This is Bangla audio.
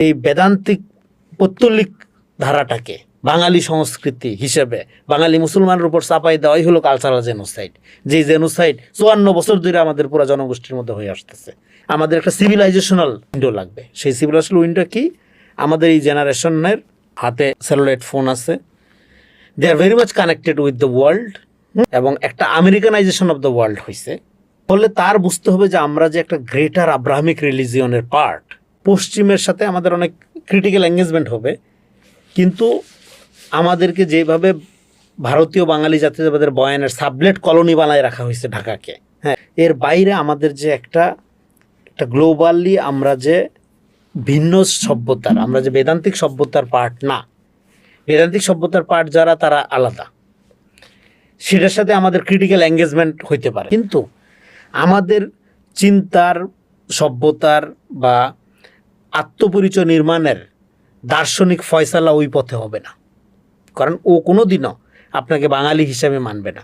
এই বেদান্তিক পত্তলিক ধারাটাকে বাঙালি সংস্কৃতি হিসেবে, বাঙালি মুসলমানের উপর চাপাই দেওয়াই হলো কালচারাল জেনোসাইড যে জেনোসাইড চুয়ান্ন বছর ধরে আমাদের পুরো জনগোষ্ঠীর মধ্যে হয়ে আসতেছে। আমাদের একটা সিভিলাইজেশনাল উইন্ডো লাগবে। সেই সিভিলাইজেশনাল উইন্ডো কি? আমাদের এই জেনারেশনের হাতে স্যাটেলাইট ফোন আছে। They are very much connected with the world এবং একটা আমেরিকানাইজেশন অফ দ্য ওয়ার্ল্ড হয়েছে ফলে তার বুঝতে হবে যে আমরা যে একটা গ্রেটার আব্রাহামিক রিলিজিয়নের পার্ট পশ্চিমের সাথে আমাদের অনেক ক্রিটিক্যাল এঙ্গেজমেন্ট হবে। কিন্তু আমাদেরকে যেভাবে ভারতীয় বাঙালি জাতীয়তাবাদের বয়ানের সাবলেট কলোনি বানায় রাখা হয়েছে ঢাকাকে হ্যাঁ এর বাইরে আমাদের যে একটা একটা গ্লোবালি আমরা যে ভিন্ন সভ্যতার, আমরা যে বেদান্তিক সভ্যতার পার্ট না, বেদান্তিক সভ্যতার পার্ট যারা, তারা আলাদা। সেটার সাথে আমাদের ক্রিটিক্যাল এঙ্গেজমেন্ট হইতে পারে। কিন্তু আমাদের চিন্তার সভ্যতার বা আত্মপরিচয় নির্মাণের দার্শনিক ফয়সালা ওই পথে হবে না। কারণ ও কোনো দিনও আপনাকে বাঙালি হিসাবে মানবে না।